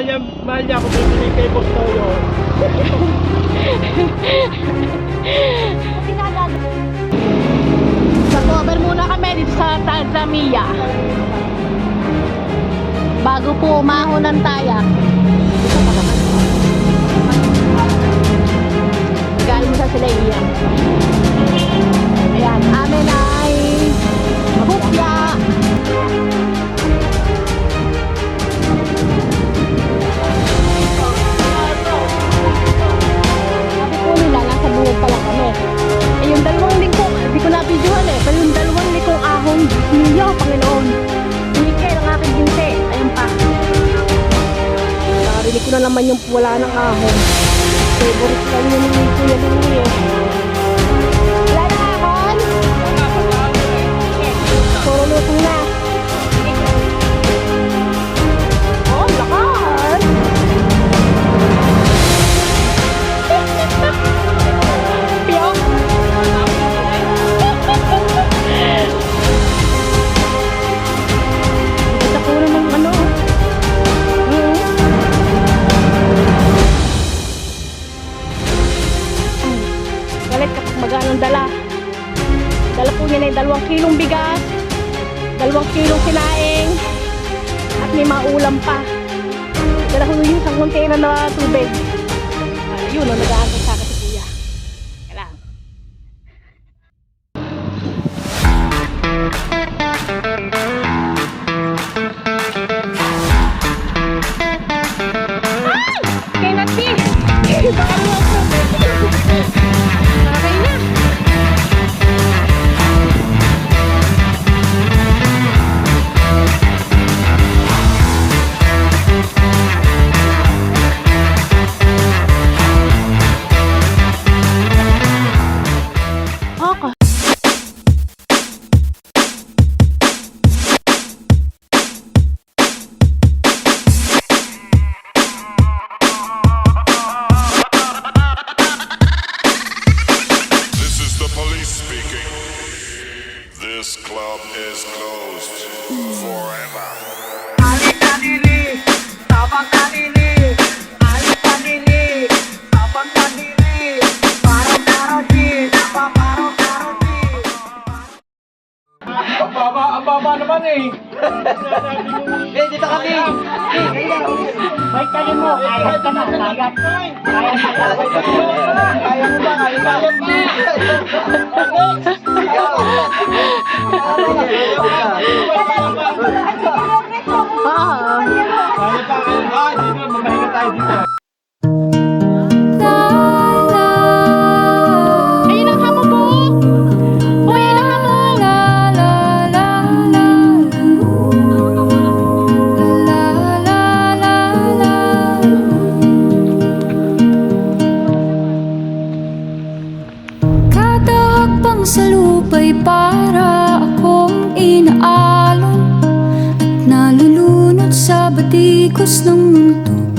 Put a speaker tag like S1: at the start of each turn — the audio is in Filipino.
S1: Mahal niya, mahal niya ako bibili kay Boss Toyo.
S2: Sa-cover muna kami dito sa Tanzania. Bago po umahon ng tayak. Galing naman yung wala ng ahong. Favorite lang yun ni Kuya Lumi eh. Wala na ahon? Puro lutong na. Dalawang kilong bigas, dalawang kilong sinaing, at may mga ulam pa. Dala ko yung isang container na tubig. Ah, yun, ang nag-aantay
S1: Ang baba, ang baba naman eh.
S3: Eh, dito kami. May tali mo, kaya ka na, kaya. Kaya ka na. Kaya mo ba, kaya ba?
S2: Ah.
S1: Kaya pa, kaya pa. Dito, mamahinga tayo dito.
S2: Ayun ang hamo po! Uy, ayun ang hamo!
S4: Kada hakbang sa lupa'y para akong inaalon Batikos ng mundo